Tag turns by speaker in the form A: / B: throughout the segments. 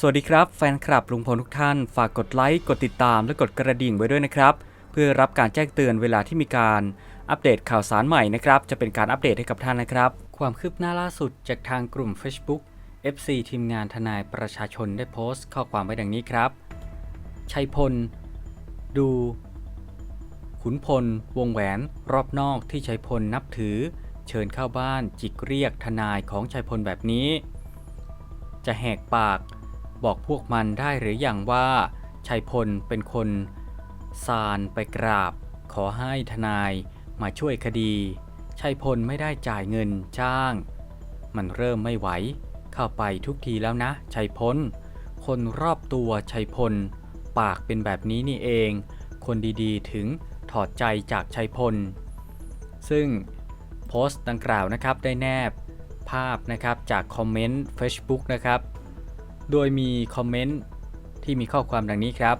A: สวัสดีครับแฟนคลับลุงพลทุกท่าน ฝากกดไลค์ กดติดตามและกดกระดิ่งไว้ด้วยนะครับ เพื่อรับการแจ้งเตือนเวลาที่มีการอัปเดตข่าวสารใหม่นะครับ จะเป็นการอัปเดตให้กับท่านนะครับ ความคืบหน้าล่าสุดจากทางกลุ่ม Facebook FC ทีมงานทนายประชาชนได้โพสต์ ข้อความไว้ดังนี้ครับ ชัยพล ดู ขุนพล วงแหวนรอบนอกที่ชัยพลนับถือ เชิญเข้าบ้านจิกเรียกทนายของชัยพลแบบนี้ จะแหกปาก บอกพวกมันได้หรืออย่างว่าชัยพลเป็นคนซานไปกราบ ขอให้ทนายมาช่วยคดี ชัยพลไม่ได้จ่ายเงินจ้าง มันเริ่มไม่ไหว เข้าไปทุกทีแล้วนะ ชัยพล คนรอบตัวชัยพล ปากเป็นแบบนี้นี่เอง คนดีๆถึงถอดใจจากชัยพล ซึ่งโพสต์ดังกล่าวนะครับได้แนบภาพนะครับจากคอมเมนต์ Facebook นะครับ โดยมีคอมเมนต์ที่มีข้อความดังนี้ครับ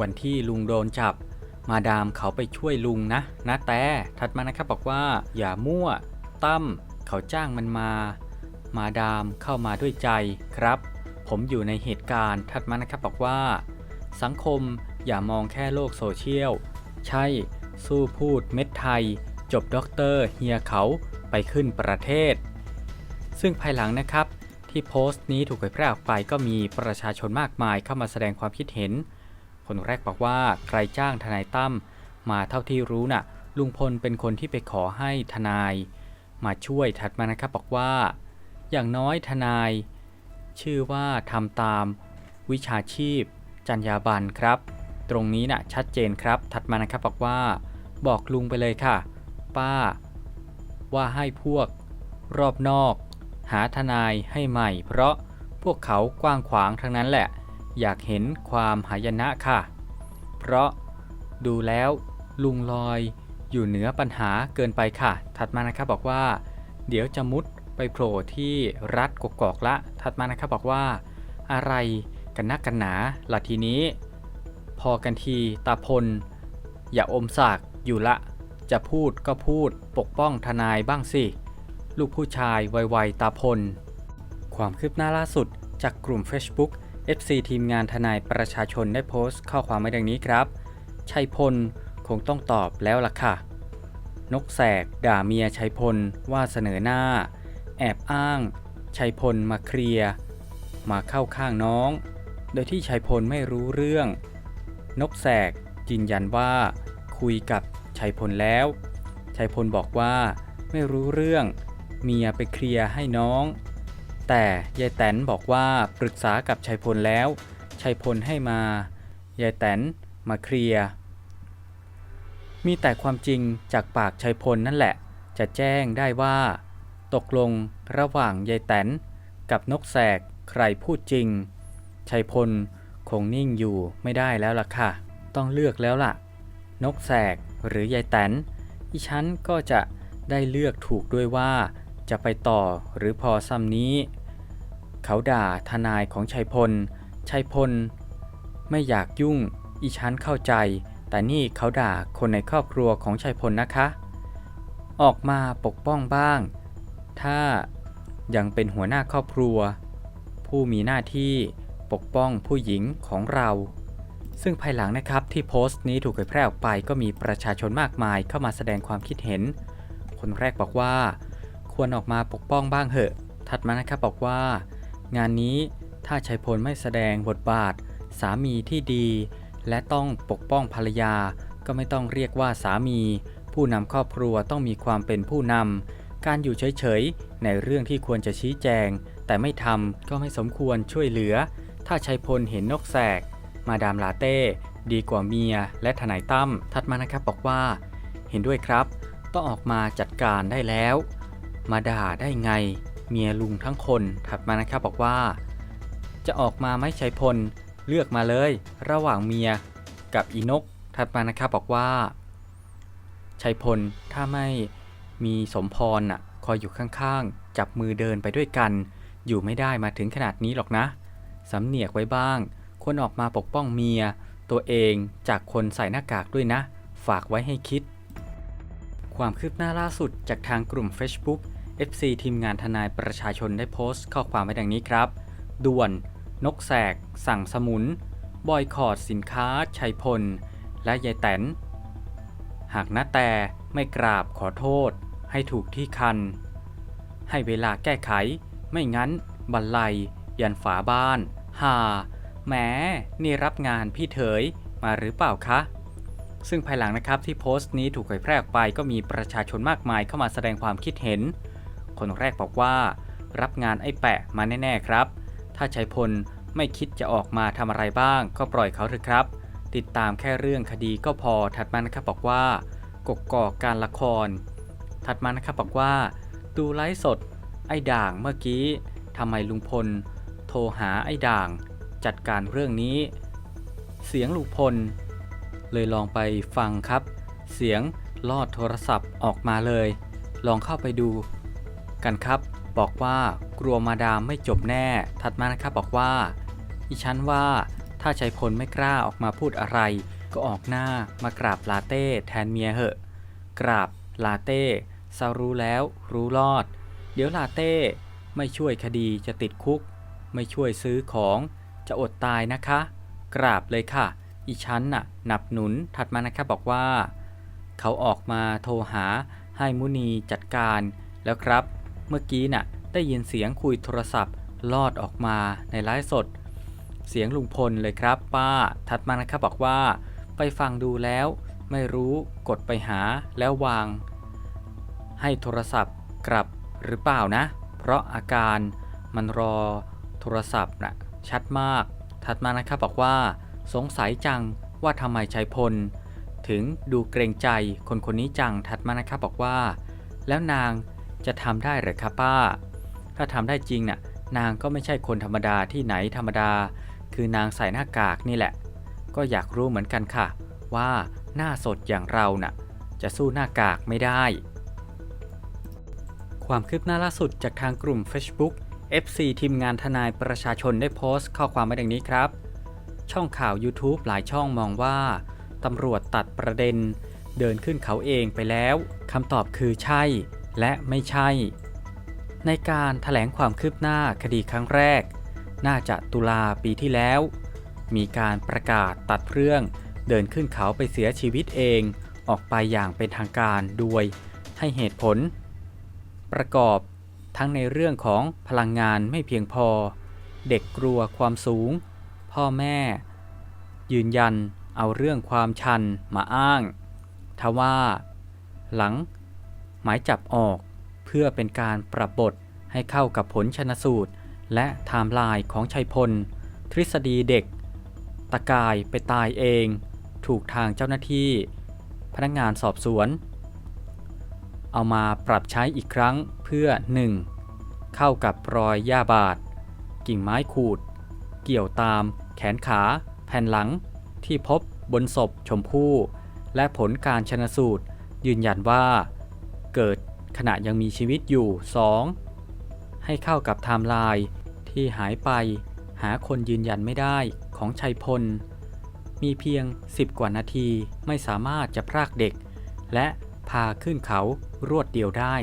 A: วันที่ลุงโดนจับ มาดามเขาไปช่วยลุงนะนะแต่ถัดมานะครับบอกว่า อย่ามั่วตั้มเขาจ้างมันมา มาดามเข้ามาด้วยใจครับ ผมอยู่ในเหตุการณ์ถัดมานะครับบอกว่า สังคมอย่ามองแค่โลกโซเชียล ใช่สู้พูดเม็ดไทย จบด็อกเตอร์เฮียเขาไปขึ้นประเทศ ซึ่งภายหลังนะครับ ที่โพสต์นี้ถูกเผยแพร่ออกไปก็มีประชาชนมากมายเข้ามาแสดงความคิดเห็น คนแรกบอกว่าใครจ้างทนายตั้มมาเท่าที่รู้น่ะ ลุงพลเป็นคนที่ไปขอให้ทนาย มาช่วยถัดมานะครับบอกว่า อย่างน้อยทนาย ชื่อว่าทำตาม วิชาชีพ จรรยาบรรณครับ ตรงนี้น่ะชัดเจนครับ ถัดมานะครับบอกว่า บอกลุงไปเลยค่ะ ป้า ว่าให้พวกรอบนอก หาทนายให้ใหม่ เพราะพวกเขากว้างขวางทั้งนั้นแหละ อยากเห็นความหายนะค่ะ เพราะดูแล้วลุงลอยอยู่เหนือปัญหาเกินไปค่ะ ถัดมานะครับบอกว่า เดี๋ยวจะมุดไปโผล่ที่รัฐกกอกละ ถัดมานะครับบอกว่า อะไรกันนักกันหนาละทีนี้ พอกันทีตาพล อย่าอมสากอยู่ละ จะพูดก็พูดปกป้องทนายบ้างสิ ลูกผู้ชายวัยๆตาพล ความคืบหน้าล่าสุดจากกลุ่ม Facebook FC ทีมงานทนายประชาชนได้โพสต์ข้อความไว้ดังนี้ครับ ชัยพลคงต้องตอบแล้วล่ะค่ะ นกแสกด่าเมียชัยพลว่าเสนอหน้า แอบอ้าง ชัยพลมาเคลียร์มาเข้าข้างน้อง โดยที่ชัยพลไม่รู้เรื่อง นกแสกยืนยันว่า คุยกับชัยพลแล้ว ชัยพลบอกว่าไม่รู้เรื่อง เมียไปเคลียร์ให้น้อง แต่ยายแตนบอกว่าปรึกษากับชัยพลแล้วชัยพลให้มายายแตนมาเคลียร์มีแต่ความจริงจากปากชัยพลนั่นแหละ จะแจ้งได้ว่า ตกลงระหว่างยายแตนกับนกแสกใครพูดจริงชัยพลคงนิ่งอยู่ไม่ได้แล้วล่ะค่ะ ต้องเลือกแล้วล่ะ นกแสกหรือยายแตนอีฉันก็จะได้เลือกถูกด้วยว่า จะไปต่อหรือพอซ้ำนี้ เขาด่าทนายของชัยพล ชัยพล ไม่อยากยุ่ง อีฉันเข้าใจ แต่นี่เขาด่าคนในครอบครัวของชัยพลนะคะ ออกมาปกป้องบ้าง ถ้ายังเป็นหัวหน้าครอบครัว ผู้มีหน้าที่ปกป้องผู้หญิงของเรา ซึ่งภายหลังนะครับที่โพสต์นี้ถูกเผยแพร่ออกไปก็มีประชาชนมากมายเข้ามาแสดงความคิดเห็น คนแรกบอกว่า ควรออกมาปกป้องบ้างเหอะ ถัดมานะครับบอกว่า งานนี้ถ้าชัยพลไม่แสดงบทบาท สามีที่ดี และต้องปกป้องภรรยา ก็ไม่ต้องเรียกว่าสามี ผู้นำครอบครัวต้องมีความเป็นผู้นำการอยู่เฉยๆ ในเรื่องที่ควรจะชี้แจง แต่ไม่ทำก็ไม่สมควรช่วยเหลือ ถ้าชัยพลเห็นนกแสก มาดามลาเต้ ดีกว่าเมีย และทนายตั้มถัดมานะครับบอกว่า เห็นด้วยครับ ต้องออกมาจัดการได้แล้ว มาด่าได้ไง เมียลุงทั้งคนถัดมานะครับบอกว่า จะออกมาไหม่ชัยพล เลือกมาเลย ระหว่างเมียกับอีนก ถัดมานะครับบอกว่าชัยพลถ้าไม่มีสมพรน่ะคอยอยู่ข้างๆ จับมือเดินไปด้วยกัน อยู่ไม่ได้มาถึงขนาดนี้หรอกนะสำเนียกไว้บ้างควรออกมาปกป้องเมีย ตัวเองจากคนใส่หน้ากากด้วยนะ ฝากไว้ให้คิด ความคืบหน้าล่าสุดจากทางกลุ่ม Facebook FC ทีมงานทนายประชาชนได้โพสต์ข้อความไว้ดังนี้ครับ ด่วน นกแสก สั่งสมุน บอยคอรดสินค้า ชัยพล และยายแตน หากน้าแต่ไม่กราบขอโทษ ให้ถูกที่คัน ให้เวลาแก้ไข ไม่งั้น บันไลยันฝาบ้านฮาแหมนี่รับงานพี่เถยมาหรือเปล่าคะ ซึ่งภายหลังนะครับที่โพสต์นี้ถูกเผยแพร่ออกไปก็มีประชาชนมากมายเข้ามาแสดงความคิดเห็น คนแรกบอกว่า รับงานไอ้แปะมาแน่ ๆ ครับ ถ้าชัยพลไม่คิดจะออกมาทำอะไรบ้าง ก็ปล่อยเขาเถอะครับ ติดตามแค่เรื่องคดีก็พอถัดมานะครับบอกว่ากกกอกการละคร ถัดมานะครับบอกว่า ดูไลฟ์สด ไอ้ด่างเมื่อกี้ทำไมลุงพล โทรหาไอ้ด่าง จัดการเรื่องนี้ เสียงลุงพล เลยลองไปฟังครับ เสียงลอดโทรศัพท์ออกมาเลย ลองเข้าไปดู กันครับ บอกว่ากลัวมาดามไม่จบแน่ ถัดมานะครับบอกว่าอีฉันว่าถ้าชัยพลไม่กล้าออกมาพูดอะไร ก็ออกหน้ามากราบลาเต้แทนเมียเหอะ กราบลาเต้ซารู้แล้วรู้รอด เดี๋ยวลาเต้ไม่ช่วยคดีจะติดคุก ไม่ช่วยซื้อของจะอดตายนะคะ กราบเลยค่ะ อีชั้นน่ะหนับหนุนถัดมานะครับบอกว่า เขาออกมาโทรหาให้มุนีจัดการแล้วครับ เมื่อกี้น่ะได้ยินเสียงคุยโทรศัพท์ ลอดออกมาในไลฟ์สด เสียงลุงพลเลยครับ ป้าถัดมานะครับบอกว่า ไปฟังดูแล้ว ไม่รู้กดไปหาแล้ววาง ให้โทรศัพท์กลับหรือเปล่านะ เพราะอาการมันรอโทรศัพท์นะ่ะชัดมาก ถัดมานะครับบอกว่า สงสัยจังว่าทำไมชัยพล ถึงดูเกรงใจคนคนนี้จังถัดมานะครับบอกว่า แล้วนาง จะทำได้หรือครับป้า ถ้าทำได้จริงน่ะ นางก็ไม่ใช่คนธรรมดาที่ไหนธรรมดา คือนางใส่หน้ากากนี่แหละ ก็อยากรู้เหมือนกันค่ะ ว่าหน้าสดอย่างเราน่ะ จะสู้หน้ากากไม่ได้ ความคืบหน้าล่าสุดจากทางกลุ่ม Facebook FC ทีมงานทนายประชาชนได้โพสต์ข้อความไว้ดังนี้ครับ ช่องข่าว YouTube หลายช่องมองว่าตำรวจตัดประเด็น เดินขึ้นเขาเองไปแล้วคำตอบคือใช่ และไม่ใช่ ในการถแถลงความคืบหน้าคดีครั้งแรก น่าจะตุลาปีที่แล้ว มีการประกาศตัดเรื่อง เดินขึ้นเขาไปเสียชีวิตเองออกไปอย่างเป็นทางการด้วยให้เหตุผล ประกอบทั้งในเรื่องของพลังงานไม่เพียงพอ เด็กกลัวความสูง พ่อแม่ ยืนยันเอาเรื่องความชันมาอ้าง ทว่า หลัง หมายจับออก เพื่อเป็นการปรับบทให้เข้ากับผลชนสูตร และไทม์ไลน์ของชัยพล ทฤษฎีเด็ก ตะกายไปตายเอง ถูกทางเจ้าหน้าที่ พนักงานสอบสวน เอามาปรับใช้อีกครั้งเพื่อ 1. เข้ากับรอยหญ้าบาด กิ่งไม้ขูด เกี่ยวตาม แขนขา แผ่นหลัง ที่พบบนศพชมพู่และผลการชนสูตร ยืนยันว่า เกิดขณะยังมีชีวิตอยู่ 2. ให้เข้ากับไทม์ไลน์ที่หายไปหาคนยืนยันไม่ได้ของชัยพล มีเพียง 10 กว่านาทีไม่สามารถจะพรากเด็ก และพาขึ้นเขารวดเดียวได้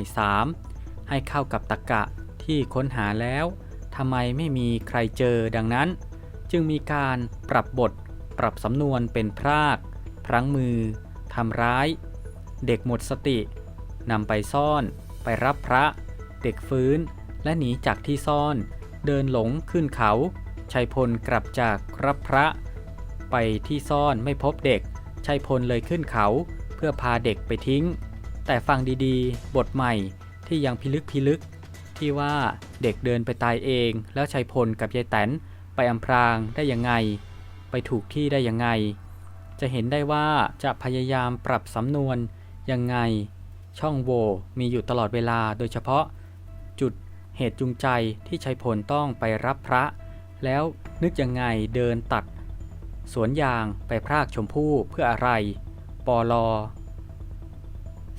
A: 3. ให้เข้ากับตะกะที่ค้นหาแล้วทำไมไม่มีใครเจอดังนั้น จึงมีการปรับบท ปรับสำนวนเป็นพราก พลั้งมือทำร้าย เด็กหมดสติ นำไปซ่อน ไปรับพระ เด็กฟื้น และหนีจากที่ซ่อน เดินหลงขึ้นเขา ชัยพลกลับจากรับพระ ไปที่ซ่อนไม่พบเด็ก ชัยพลเลยขึ้นเขา เพื่อพาเด็กไปทิ้ง แต่ฟังดีๆ บทใหม่ที่ยังพิลึกพิลึก ที่ว่าเด็กเดินไปตายเอง แล้วชัยพลกับยายแตนไปอำพรางได้ยังไง ไปถูกที่ได้ยังไง จะเห็นได้ว่าจะพยายามปรับสำนวนยังไง ช่องโหว่มีอยู่ตลอดเวลาโดยเฉพาะ จุดเหตุจูงใจที่ชัยพลต้องไปรับพระ แล้วนึกยังไงเดินตัด สวนยางไปพรากชมพู่เพื่ออะไร ปอลอ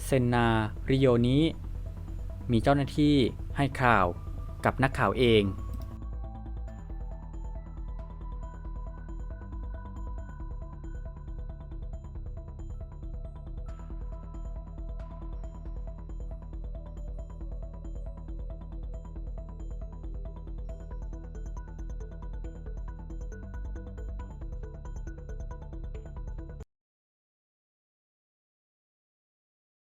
A: เซนนา ริโยนี้ มีเจ้าหน้าที่ให้ข่าวกับนักข่าวเอง